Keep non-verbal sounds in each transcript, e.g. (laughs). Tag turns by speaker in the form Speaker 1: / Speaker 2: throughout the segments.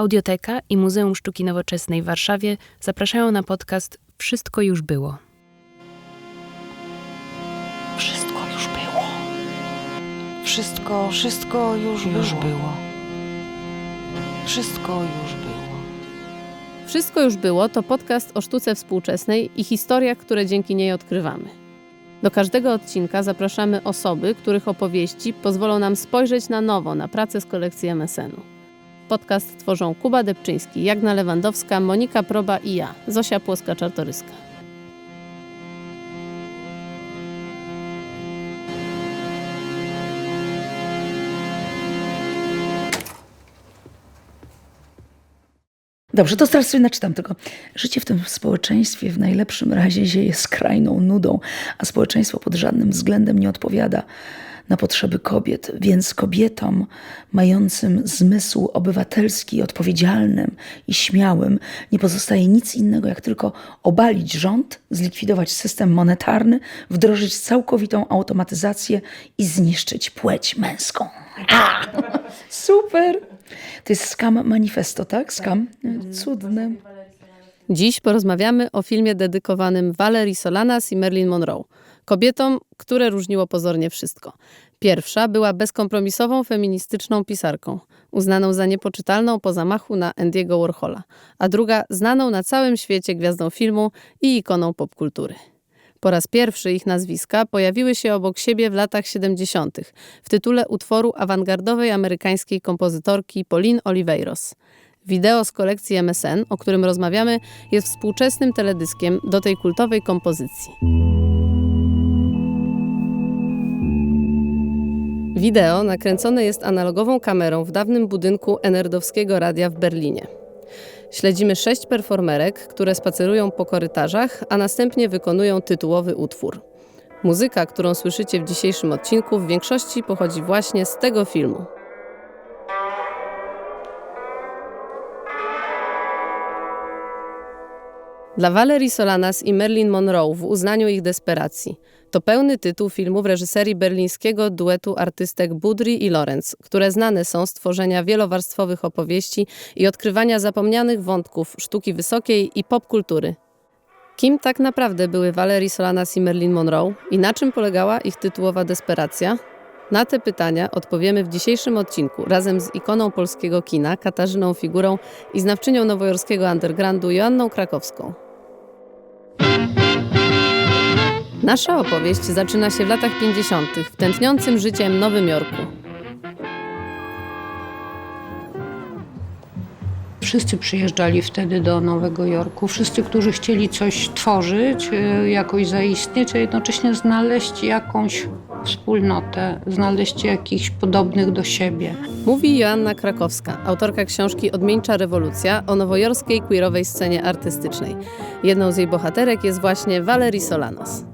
Speaker 1: Audioteka i Muzeum Sztuki Nowoczesnej w Warszawie zapraszają na podcast Wszystko już było.
Speaker 2: Wszystko już było. Wszystko, wszystko już, już było. Wszystko już było.
Speaker 3: Wszystko już było to podcast o sztuce współczesnej i historiach, które dzięki niej odkrywamy. Do każdego odcinka zapraszamy osoby, których opowieści pozwolą nam spojrzeć na nowo na pracę z kolekcji MSN-u. Podcast tworzą Kuba Debczyński, Jagna Lewandowska, Monika Proba i ja, Zosia Płoska-Czartoryska.
Speaker 4: Dobrze, to teraz sobie naczytam tylko. Życie w tym społeczeństwie w najlepszym razie zieje skrajną nudą, a społeczeństwo pod żadnym względem nie odpowiada na potrzeby kobiet, więc kobietom mającym zmysł obywatelski, odpowiedzialnym i śmiałym nie pozostaje nic innego, jak tylko obalić rząd, zlikwidować system monetarny, wdrożyć całkowitą automatyzację i zniszczyć płeć męską. A! Super! To jest Scam Manifesto, tak? Scam? Cudne.
Speaker 3: Dziś porozmawiamy o filmie dedykowanym Valerii Solanas i Marilyn Monroe. Kobietom, które różniło pozornie wszystko. Pierwsza była bezkompromisową feministyczną pisarką, uznaną za niepoczytalną po zamachu na Andiego Warhola, a druga znaną na całym świecie gwiazdą filmu i ikoną popkultury. Po raz pierwszy ich nazwiska pojawiły się obok siebie w latach 70. w tytule utworu awangardowej amerykańskiej kompozytorki Pauline Oliveiros. Wideo z kolekcji MSN, o którym rozmawiamy, jest współczesnym teledyskiem do tej kultowej kompozycji. Wideo nakręcone jest analogową kamerą w dawnym budynku Enerdowskiego Radia w Berlinie. Śledzimy sześć performerek, które spacerują po korytarzach, a następnie wykonują tytułowy utwór. Muzyka, którą słyszycie w dzisiejszym odcinku, w większości pochodzi właśnie z tego filmu. Dla Valerie Solanas i Marilyn Monroe w uznaniu ich desperacji. To pełny tytuł filmu w reżyserii berlińskiego duetu artystek Budry i Lorenz, które znane są z tworzenia wielowarstwowych opowieści i odkrywania zapomnianych wątków sztuki wysokiej i popkultury. Kim tak naprawdę były Valerie Solanas i Marilyn Monroe i na czym polegała ich tytułowa desperacja? Na te pytania odpowiemy w dzisiejszym odcinku razem z ikoną polskiego kina Katarzyną Figurą i znawczynią nowojorskiego undergroundu Joanną Krakowską. Nasza opowieść zaczyna się w latach 50. w tętniącym życiem Nowym Jorku.
Speaker 5: Wszyscy przyjeżdżali wtedy do Nowego Jorku. Wszyscy, którzy chcieli coś tworzyć, y, jakoś zaistnieć, a jednocześnie znaleźć jakąś wspólnotę, znaleźć jakichś podobnych do siebie.
Speaker 3: Mówi Joanna Krakowska, autorka książki Odmieńcza rewolucja o nowojorskiej queerowej scenie artystycznej. Jedną z jej bohaterek jest właśnie Valerie Solanas.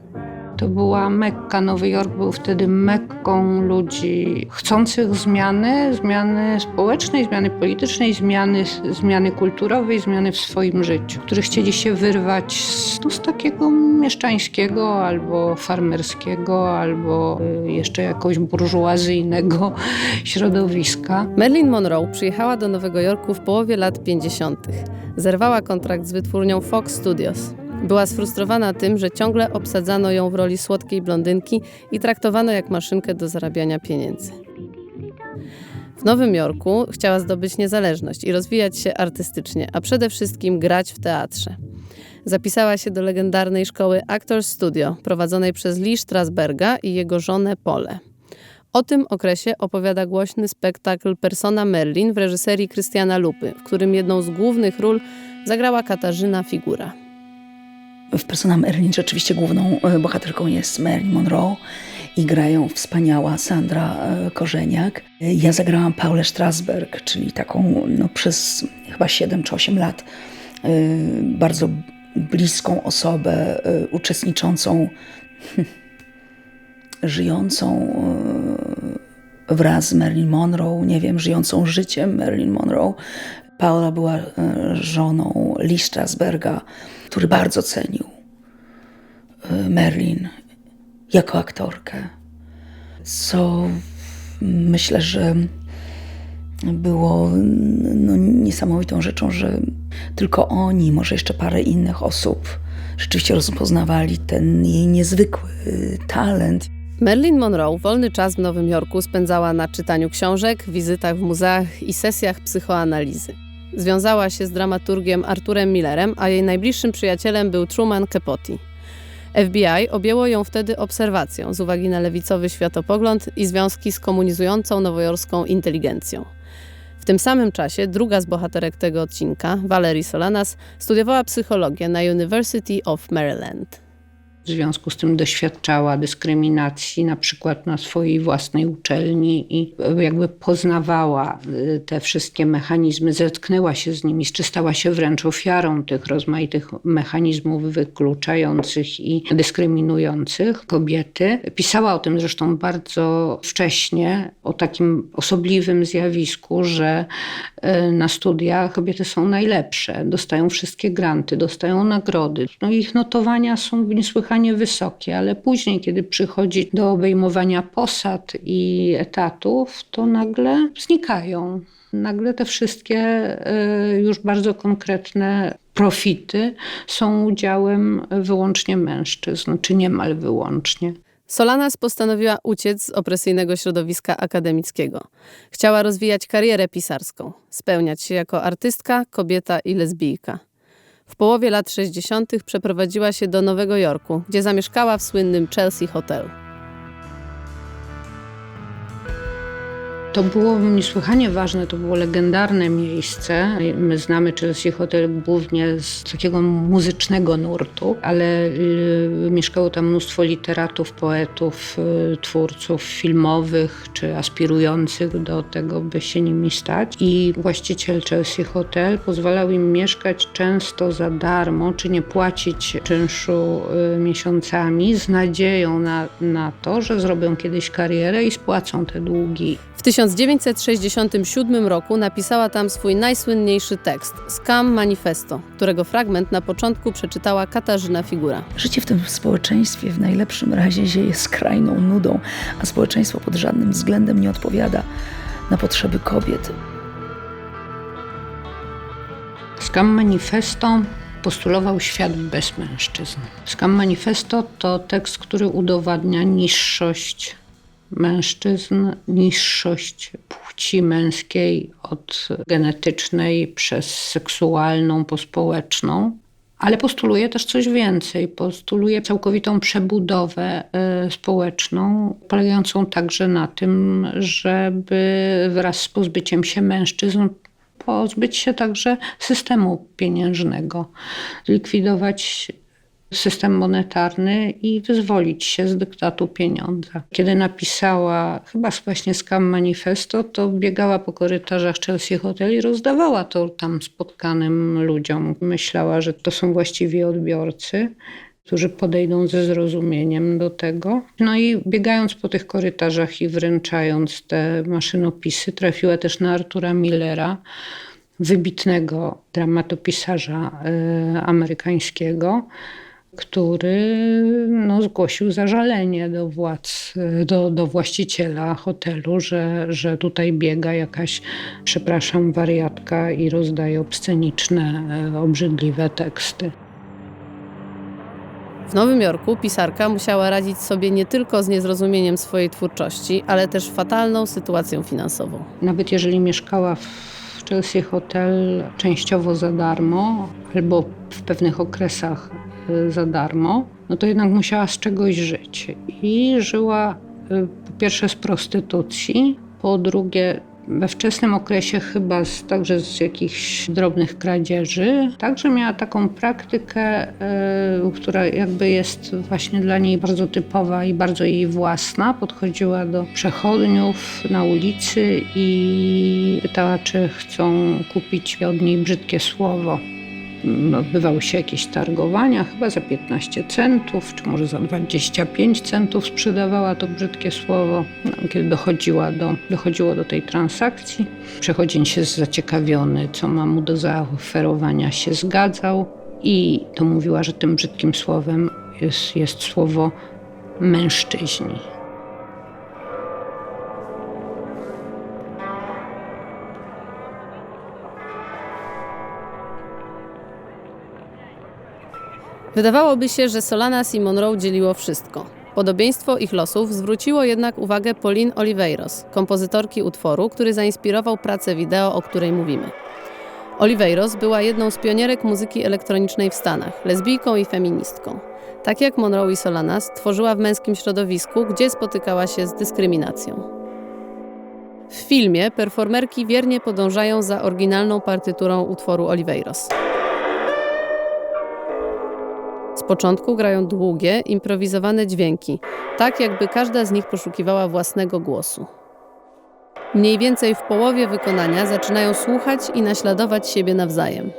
Speaker 5: To była Mekka. Nowy Jork był wtedy Mekką ludzi chcących zmiany, zmiany społecznej, zmiany politycznej, zmiany, zmiany kulturowej, zmiany w swoim życiu, którzy chcieli się wyrwać z, no, z takiego mieszczańskiego albo farmerskiego, albo y, jeszcze jakoś burżuazyjnego (laughs) środowiska.
Speaker 3: Marilyn Monroe przyjechała do Nowego Jorku w połowie lat 50. Zerwała kontrakt z wytwórnią Fox Studios. Była sfrustrowana tym, że ciągle obsadzano ją w roli słodkiej blondynki i traktowano jak maszynkę do zarabiania pieniędzy. W Nowym Jorku chciała zdobyć niezależność i rozwijać się artystycznie, a przede wszystkim grać w teatrze. Zapisała się do legendarnej szkoły Actors Studio, prowadzonej przez Lee Strasberga i jego żonę Pole. O tym okresie opowiada głośny spektakl Persona Merlin w reżyserii Krystiana Lupy, w którym jedną z głównych ról zagrała Katarzyna Figura.
Speaker 4: W Persona Merlin rzeczywiście główną e, bohaterką jest Marilyn Monroe i grają wspaniała Sandra e, Korzeniak. E, Ja zagrałam Paulę Strasberg, czyli taką no, przez chyba 7 czy 8 lat bardzo bliską osobę, uczestniczącą, (laughs) żyjącą wraz z Marilyn Monroe, nie wiem, żyjącą życiem Marilyn Monroe. Paula była żoną Lee Strasberga, który bardzo cenił Merlin jako aktorkę, co myślę, że było no, niesamowitą rzeczą, że tylko oni, może jeszcze parę innych osób, rzeczywiście rozpoznawali ten jej niezwykły talent.
Speaker 3: Marilyn Monroe wolny czas w Nowym Jorku spędzała na czytaniu książek, wizytach w muzeach i sesjach psychoanalizy. Związała się z dramaturgiem Arturem Millerem, a jej najbliższym przyjacielem był Truman Capote. FBI objęło ją wtedy obserwacją z uwagi na lewicowy światopogląd i związki z komunizującą nowojorską inteligencją. W tym samym czasie druga z bohaterek tego odcinka, Valerie Solanas, studiowała psychologię na University of Maryland.
Speaker 5: W związku z tym doświadczała dyskryminacji na przykład na swojej własnej uczelni i jakby poznawała y, te wszystkie mechanizmy, zetknęła się z nimi, czy stała się wręcz ofiarą tych rozmaitych mechanizmów wykluczających i dyskryminujących kobiety. Pisała o tym zresztą bardzo wcześnie, o takim osobliwym zjawisku, że y, na studiach kobiety są najlepsze, dostają wszystkie granty, dostają nagrody. No ich notowania są niesłychanie wysokie, ale później, kiedy przychodzi do obejmowania posad i etatów, to nagle znikają. Nagle te wszystkie y, już bardzo konkretne profity są udziałem wyłącznie mężczyzn, czy niemal wyłącznie.
Speaker 3: Solanas postanowiła uciec z opresyjnego środowiska akademickiego. Chciała rozwijać karierę pisarską, spełniać się jako artystka, kobieta i lesbijka. W połowie lat 60. przeprowadziła się do Nowego Jorku, gdzie zamieszkała w słynnym Chelsea Hotel.
Speaker 5: To było niesłychanie ważne, to było legendarne miejsce. My znamy Chelsea Hotel głównie z takiego muzycznego nurtu, ale y, mieszkało tam mnóstwo literatów, poetów, y, twórców filmowych czy aspirujących do tego, by się nimi stać. I właściciel Chelsea Hotel pozwalał im mieszkać często za darmo, czy nie płacić czynszu y, miesiącami z nadzieją na, na to, że zrobią kiedyś karierę i spłacą te długi.
Speaker 3: W 1967 roku napisała tam swój najsłynniejszy tekst Scam Manifesto, którego fragment na początku przeczytała Katarzyna Figura.
Speaker 4: Życie w tym społeczeństwie w najlepszym razie zieje skrajną nudą, a społeczeństwo pod żadnym względem nie odpowiada na potrzeby kobiet.
Speaker 5: Scam Manifesto postulował świat bez mężczyzn. Scam Manifesto to tekst, który udowadnia niższość mężczyzn, niższość płci męskiej od genetycznej przez seksualną po społeczną. Ale postuluje też coś więcej. Postuluje całkowitą przebudowę y, społeczną, polegającą także na tym, żeby wraz z pozbyciem się mężczyzn pozbyć się także systemu pieniężnego, likwidować system monetarny i wyzwolić się z dyktatu pieniądza. Kiedy napisała chyba właśnie Scam Manifesto, to biegała po korytarzach Chelsea Hotel i rozdawała to tam spotkanym ludziom. Myślała, że to są właściwi odbiorcy którzy podejdą ze zrozumieniem do tego. No i biegając po tych korytarzach i wręczając te maszynopisy, trafiła też na Artura Millera, wybitnego dramatopisarza y, amerykańskiego, który no, zgłosił zażalenie do władz, do, do właściciela hotelu, że, że tutaj biega jakaś, przepraszam, wariatka i rozdaje obsceniczne, y, obrzydliwe teksty.
Speaker 3: W Nowym Jorku pisarka musiała radzić sobie nie tylko z niezrozumieniem swojej twórczości, ale też fatalną sytuacją finansową.
Speaker 5: Nawet jeżeli mieszkała w Chelsea Hotel częściowo za darmo, albo w pewnych okresach za darmo, no to jednak musiała z czegoś żyć. I żyła y, po pierwsze z prostytucji, po drugie we wczesnym okresie chyba z, także z jakichś drobnych kradzieży. Także miała taką praktykę, y, która jakby jest właśnie dla niej bardzo typowa i bardzo jej własna. Podchodziła do przechodniów na ulicy i pytała, czy chcą kupić od niej brzydkie słowo odbywały się jakieś targowania, chyba za 15 centów, czy może za 25 centów sprzedawała to brzydkie słowo. No, kiedy dochodziła do, dochodziło do tej transakcji, przechodzień się zaciekawiony, co ma mu do zaoferowania, się zgadzał i to mówiła, że tym brzydkim słowem jest, jest słowo mężczyźni.
Speaker 3: Wydawałoby się, że Solanas i Monroe dzieliło wszystko. Podobieństwo ich losów zwróciło jednak uwagę Pauline Oliveiros, kompozytorki utworu, który zainspirował pracę wideo, o której mówimy. Oliveiros była jedną z pionierek muzyki elektronicznej w Stanach, lesbijką i feministką. Tak jak Monroe i Solanas, tworzyła w męskim środowisku, gdzie spotykała się z dyskryminacją. W filmie performerki wiernie podążają za oryginalną partyturą utworu Oliveiros. Początku grają długie, improwizowane dźwięki, tak jakby każda z nich poszukiwała własnego głosu. Mniej więcej w połowie wykonania zaczynają słuchać i naśladować siebie nawzajem.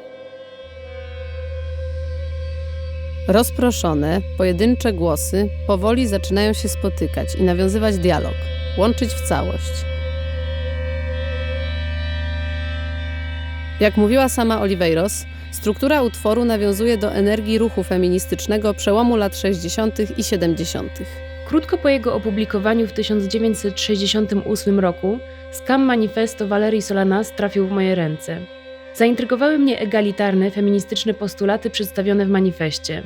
Speaker 3: Rozproszone, pojedyncze głosy powoli zaczynają się spotykać i nawiązywać dialog, łączyć w całość. Jak mówiła sama Oliveiros, struktura utworu nawiązuje do energii ruchu feministycznego przełomu lat 60. i 70.
Speaker 1: Krótko po jego opublikowaniu w 1968 roku skam manifesto Valerii Solanas trafił w moje ręce. Zaintrygowały mnie egalitarne, feministyczne postulaty przedstawione w manifestie.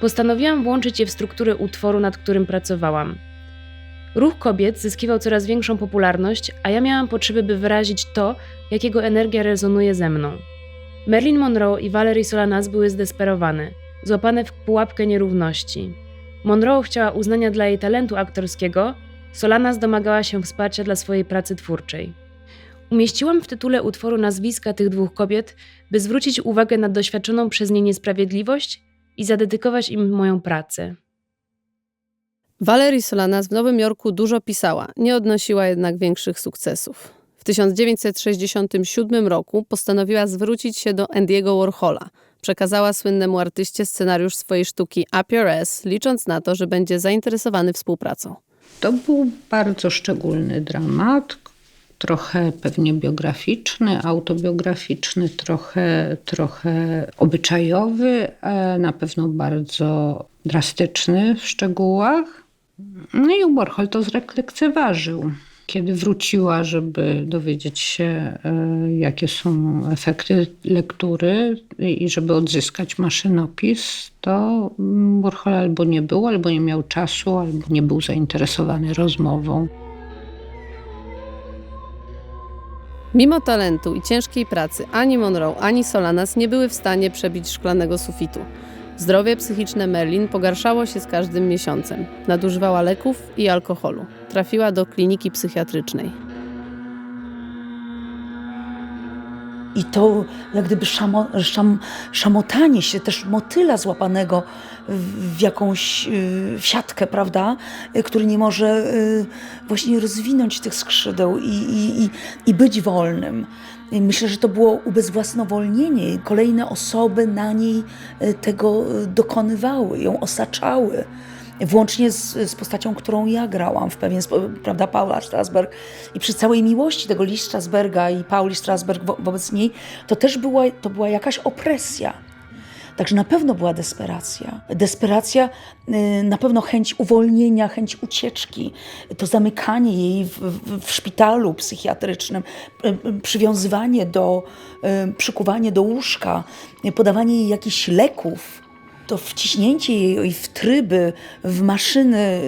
Speaker 1: Postanowiłam włączyć je w strukturę utworu, nad którym pracowałam. Ruch kobiet zyskiwał coraz większą popularność, a ja miałam potrzeby, by wyrazić to, jakiego energia rezonuje ze mną. Marilyn Monroe i Valerie Solanas były zdesperowane, złapane w pułapkę nierówności. Monroe chciała uznania dla jej talentu aktorskiego, Solanas domagała się wsparcia dla swojej pracy twórczej. Umieściłam w tytule utworu nazwiska tych dwóch kobiet, by zwrócić uwagę na doświadczoną przez nie niesprawiedliwość i zadedykować im moją pracę.
Speaker 3: Valerie Solanas w Nowym Jorku dużo pisała, nie odnosiła jednak większych sukcesów. W 1967 roku postanowiła zwrócić się do Andiego Warhola. Przekazała słynnemu artyście scenariusz swojej sztuki Up Your Ass, licząc na to, że będzie zainteresowany współpracą.
Speaker 5: To był bardzo szczególny dramat, trochę pewnie biograficzny, autobiograficzny, trochę, trochę obyczajowy, a na pewno bardzo drastyczny w szczegółach. No i Warhol to zlekceważył. Kiedy wróciła, żeby dowiedzieć się, e, jakie są efekty lektury i żeby odzyskać maszynopis, to Warhol albo nie był, albo nie miał czasu, albo nie był zainteresowany rozmową.
Speaker 3: Mimo talentu i ciężkiej pracy ani Monroe, ani Solanas nie były w stanie przebić szklanego sufitu. Zdrowie psychiczne Merlin pogarszało się z każdym miesiącem. Nadużywała leków i alkoholu. Trafiła do kliniki psychiatrycznej.
Speaker 4: I to jak gdyby szamo, szam, szamotanie się też motyla złapanego w, jakąś y, w siatkę, prawda, y, który nie może y, właśnie rozwinąć tych skrzydeł i, i, i, i być wolnym. Myślę, że to było ubezwłasnowolnienie. Kolejne osoby na niej tego dokonywały, ją osaczały. Włącznie z, z postacią, którą ja grałam w pewien sposób, prawda, Paula Strasberg. I przy całej miłości tego Lee Strasberga i Pauli Strasberg wo wobec niej, to też była, to była jakaś opresja. Także na pewno była desperacja. Desperacja, y, na pewno chęć uwolnienia, chęć ucieczki, to zamykanie jej w, w, w szpitalu psychiatrycznym, y, y, przywiązywanie do, przykuwanie do łóżka, podawanie jej jakichś leków. To wciśnięcie jej w tryby, w maszyny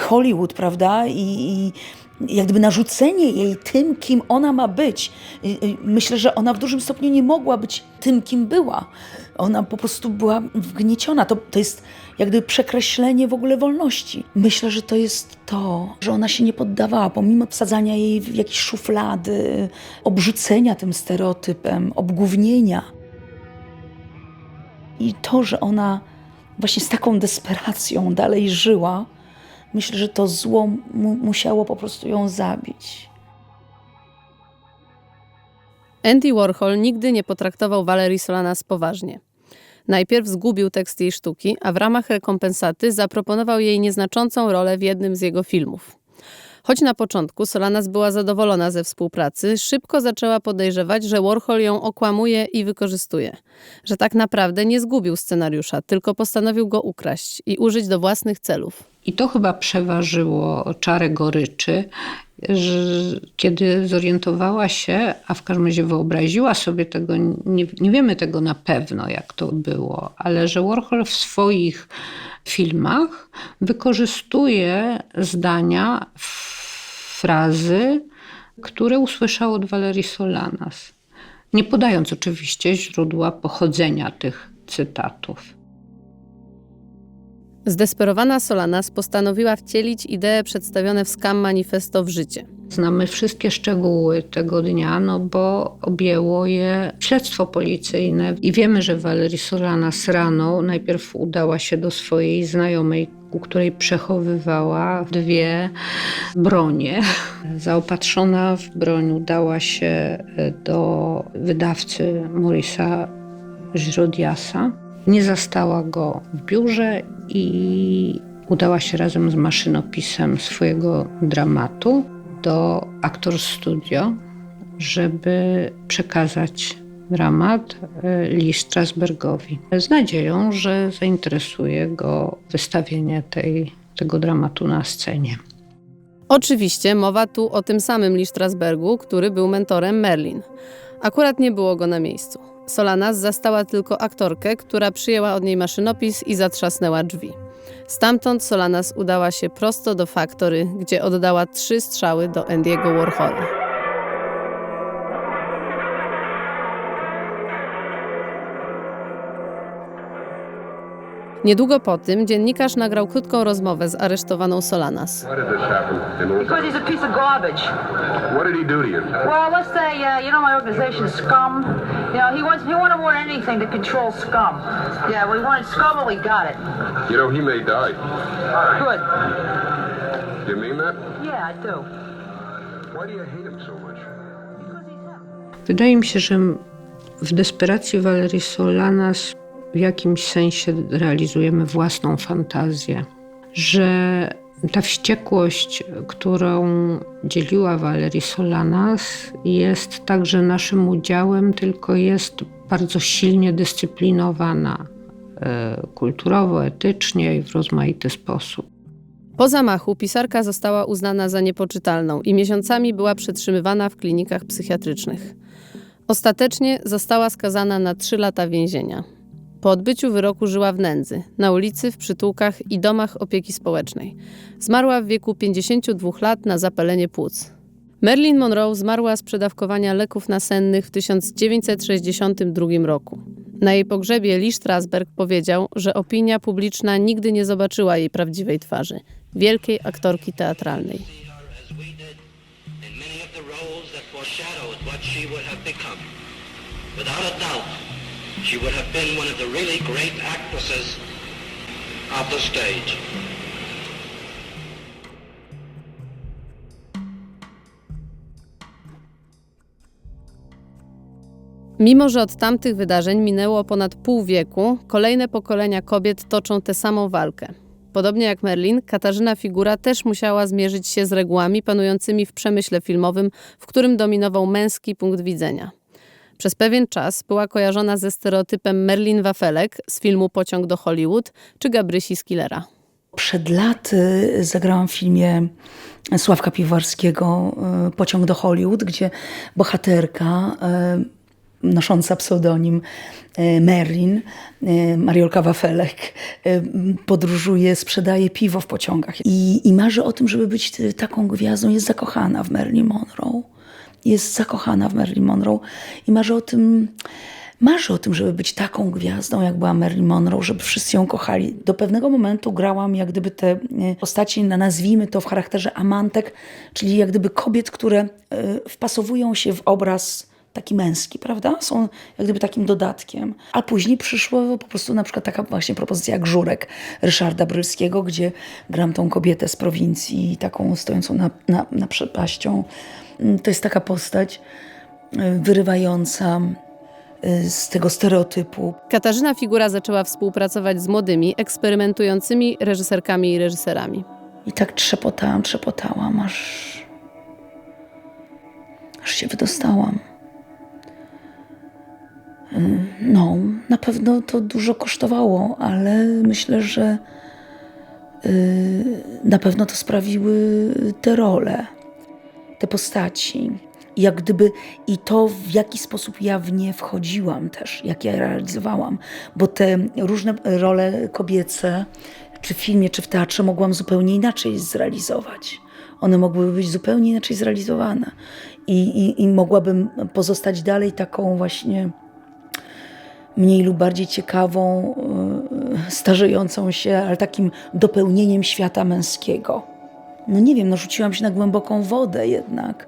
Speaker 4: Hollywood, prawda? I, i jak gdyby narzucenie jej tym, kim ona ma być. Myślę, że ona w dużym stopniu nie mogła być tym, kim była. Ona po prostu była wgnieciona. To, to jest jak gdyby przekreślenie w ogóle wolności. Myślę, że to jest to, że ona się nie poddawała, pomimo wsadzania jej w jakieś szuflady, obrzucenia tym stereotypem, obgównienia. I to, że ona właśnie z taką desperacją dalej żyła, myślę, że to zło mu musiało po prostu ją zabić.
Speaker 3: Andy Warhol nigdy nie potraktował Valerii Solanas poważnie. Najpierw zgubił tekst jej sztuki, a w ramach rekompensaty zaproponował jej nieznaczącą rolę w jednym z jego filmów. Choć na początku Solanas była zadowolona ze współpracy, szybko zaczęła podejrzewać, że Warhol ją okłamuje i wykorzystuje. Że tak naprawdę nie zgubił scenariusza, tylko postanowił go ukraść i użyć do własnych celów.
Speaker 5: I to chyba przeważyło czarę goryczy, że kiedy zorientowała się, a w każdym razie wyobraziła sobie tego, nie, nie wiemy tego na pewno, jak to było, ale że Warhol w swoich filmach wykorzystuje zdania, frazy, które usłyszał od Valerii Solanas. Nie podając oczywiście źródła pochodzenia tych cytatów.
Speaker 3: Zdesperowana Solanas postanowiła wcielić idee przedstawione w Scam Manifesto w życie.
Speaker 5: Znamy wszystkie szczegóły tego dnia, no bo objęło je śledztwo policyjne i wiemy, że Valerie Solanas rano najpierw udała się do swojej znajomej, u której przechowywała dwie bronie. Zaopatrzona w broń udała się do wydawcy Maurisa Girodiasa. Nie zastała go w biurze i udała się razem z maszynopisem swojego dramatu do Actors Studio, żeby przekazać dramat e, Lee Strasbergowi z nadzieją, że zainteresuje go wystawienie tej, tego dramatu na scenie.
Speaker 3: Oczywiście mowa tu o tym samym Lee Strasbergu, który był mentorem Merlin. Akurat nie było go na miejscu. Solanas zastała tylko aktorkę, która przyjęła od niej maszynopis i zatrzasnęła drzwi. Stamtąd Solanas udała się prosto do faktory, gdzie oddała trzy strzały do Andiego Warhola. Niedługo po tym dziennikarz nagrał krótką rozmowę z aresztowaną Solanas.
Speaker 5: Wydaje mi się, że w desperacji Valerii Solanas w jakimś sensie realizujemy własną fantazję, że ta wściekłość, którą dzieliła Valerii Solanas, jest także naszym udziałem, tylko jest bardzo silnie dyscyplinowana e, kulturowo, etycznie i w rozmaity sposób.
Speaker 3: Po zamachu pisarka została uznana za niepoczytalną i miesiącami była przetrzymywana w klinikach psychiatrycznych. Ostatecznie została skazana na trzy lata więzienia. Po odbyciu wyroku żyła w nędzy, na ulicy, w przytułkach i domach opieki społecznej. Zmarła w wieku 52 lat na zapalenie płuc. Marilyn Monroe zmarła z przedawkowania leków nasennych w 1962 roku. Na jej pogrzebie Lee Strasberg powiedział, że opinia publiczna nigdy nie zobaczyła jej prawdziwej twarzy wielkiej aktorki teatralnej.
Speaker 6: Without a doubt, she would have been one of the really great actresses of the stage.
Speaker 3: Mimo, że od tamtych wydarzeń minęło ponad pół wieku, kolejne pokolenia kobiet toczą tę samą walkę. Podobnie jak Merlin, Katarzyna Figura też musiała zmierzyć się z regułami panującymi w przemyśle filmowym, w którym dominował męski punkt widzenia. Przez pewien czas była kojarzona ze stereotypem Merlin Wafelek z filmu Pociąg do Hollywood czy Gabrysi Skillera.
Speaker 4: Przed laty zagrałam w filmie Sławka Piwarskiego y, Pociąg do Hollywood, gdzie bohaterka y, nosząca pseudonim y, Merlin, Mariolka Wafelek, podróżuje, sprzedaje piwo w pociągach i, i marzy o tym, żeby być taką gwiazdą. Jest zakochana w Marilyn Monroe. Jest zakochana w Marilyn Monroe i marzy o tym, marzy o tym, żeby być taką gwiazdą, jak była Marilyn Monroe, żeby wszyscy ją kochali. Do pewnego momentu grałam jak gdyby te e, postaci, na- nazwijmy to w charakterze amantek, czyli jak gdyby kobiet, które e, wpasowują się w obraz taki męski, prawda? Są jak gdyby takim dodatkiem. A później przyszło po prostu na przykład taka właśnie propozycja jak Żurek Ryszarda Brylskiego, gdzie gram tą kobietę z prowincji, taką stojącą na, na, na przepaścią. Mm, To jest taka postać y, wyrywająca y, z tego stereotypu.
Speaker 3: Katarzyna Figura zaczęła współpracować z młodymi, eksperymentującymi reżyserkami i reżyserami.
Speaker 4: I tak trzepotałam, trzepotałam, aż, aż się wydostałam. No, na pewno to dużo kosztowało, ale myślę, że, y, na pewno to sprawiły te role, te postaci. Jak gdyby i to, w jaki sposób ja w nie wchodziłam też, jak ja realizowałam, bo te różne role kobiece, czy w filmie, czy w teatrze, mogłam zupełnie inaczej zrealizować. One mogły być zupełnie inaczej zrealizowane. I, i, i mogłabym pozostać dalej taką właśnie mniej lub bardziej ciekawą, yy, starzejącą się, ale takim dopełnieniem świata męskiego. No nie wiem, no rzuciłam się na głęboką wodę jednak.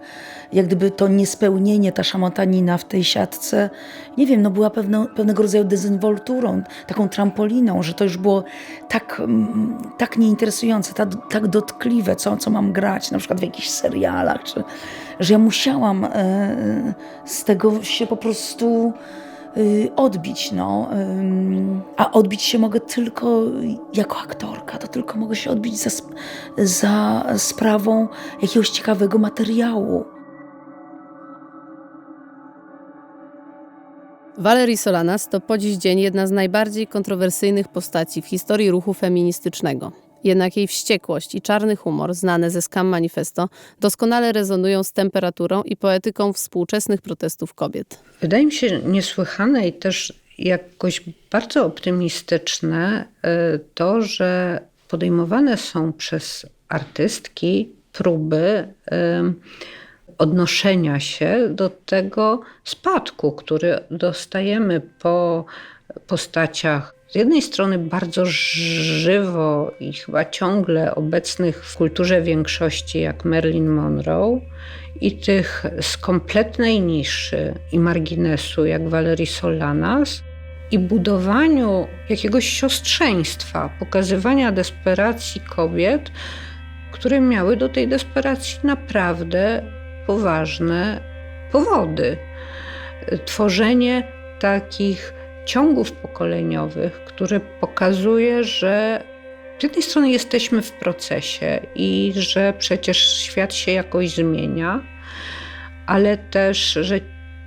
Speaker 4: Jak gdyby to niespełnienie, ta szamotanina w tej siatce, nie wiem, no była pewno, pewnego rodzaju dezynwolturą, taką trampoliną, że to już było tak, mm, tak nieinteresujące, tak, tak dotkliwe, co, co mam grać, na przykład w jakichś serialach, czy, że ja musiałam e, z tego się po prostu odbić. No. A odbić się mogę tylko jako aktorka. To tylko mogę się odbić za, za sprawą jakiegoś ciekawego materiału.
Speaker 3: Valerie Solanas to po dziś dzień jedna z najbardziej kontrowersyjnych postaci w historii ruchu feministycznego. Jednak jej wściekłość i czarny humor, znane ze Scam Manifesto, doskonale rezonują z temperaturą i poetyką współczesnych protestów kobiet.
Speaker 5: Wydaje mi się niesłychane i też jakoś bardzo optymistyczne y, to, że podejmowane są przez artystki próby y, odnoszenia się do tego spadku, który dostajemy po postaciach z jednej strony bardzo żywo i chyba ciągle obecnych w kulturze większości, jak Marilyn Monroe, i tych z kompletnej niszy i marginesu, jak Valerie Solanas, i budowaniu jakiegoś siostrzeństwa, pokazywania desperacji kobiet, które miały do tej desperacji naprawdę poważne powody. Tworzenie takich ciągów pokoleniowych, które pokazuje, że z jednej strony jesteśmy w procesie i że przecież świat się jakoś zmienia, ale też, że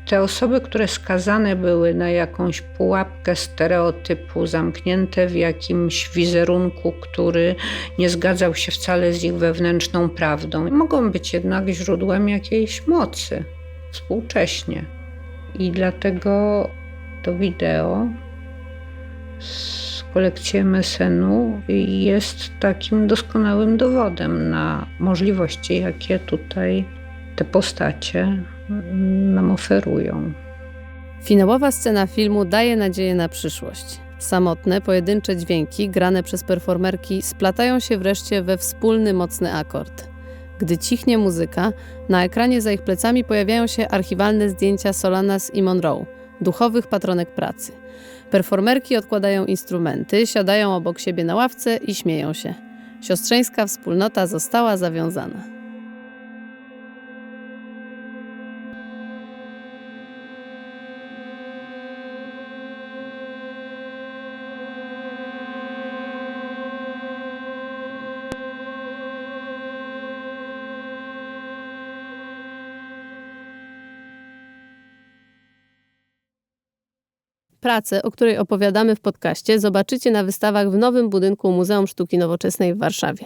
Speaker 5: te osoby, które skazane były na jakąś pułapkę stereotypu, zamknięte w jakimś wizerunku, który nie zgadzał się wcale z ich wewnętrzną prawdą, mogą być jednak źródłem jakiejś mocy współcześnie. I dlatego to wideo z kolekcji MSN-u jest takim doskonałym dowodem na możliwości, jakie tutaj te postacie nam oferują.
Speaker 3: Finałowa scena filmu daje nadzieję na przyszłość. Samotne, pojedyncze dźwięki grane przez performerki splatają się wreszcie we wspólny, mocny akord. Gdy cichnie muzyka, na ekranie za ich plecami pojawiają się archiwalne zdjęcia Solanas i Monroe, duchowych patronek pracy. Performerki odkładają instrumenty, siadają obok siebie na ławce i śmieją się. Siostrzeńska wspólnota została zawiązana. Pracę, o której opowiadamy w podcaście, zobaczycie na wystawach w nowym budynku Muzeum Sztuki Nowoczesnej w Warszawie.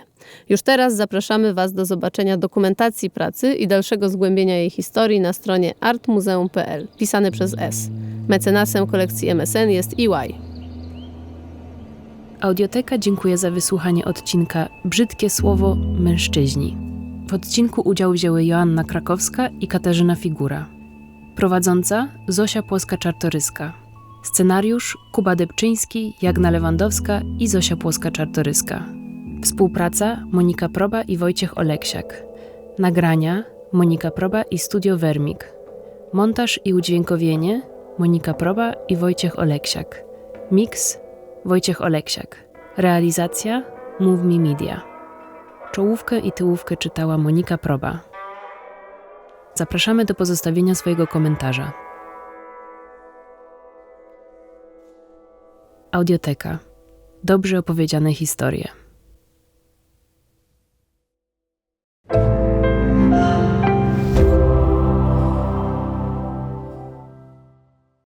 Speaker 3: Już teraz zapraszamy Was do zobaczenia dokumentacji pracy i dalszego zgłębienia jej historii na stronie artmuzeum.pl, pisane przez S. Mecenasem kolekcji MSN jest EY.
Speaker 1: Audioteka dziękuję za wysłuchanie odcinka Brzydkie słowo mężczyźni. W odcinku udział wzięły Joanna Krakowska i Katarzyna Figura. Prowadząca Zosia Płoska-Czartoryska. Scenariusz Kuba Debczyński, Jagna Lewandowska i Zosia Płoska-Czartoryska. Współpraca Monika Proba i Wojciech Oleksiak. Nagrania Monika Proba i Studio Wermik. Montaż i udźwiękowienie Monika Proba i Wojciech Oleksiak. Mix Wojciech Oleksiak. Realizacja Move Me Media. Czołówkę i tyłówkę czytała Monika Proba. Zapraszamy do pozostawienia swojego komentarza. Audioteka. Dobrze opowiedziane historie.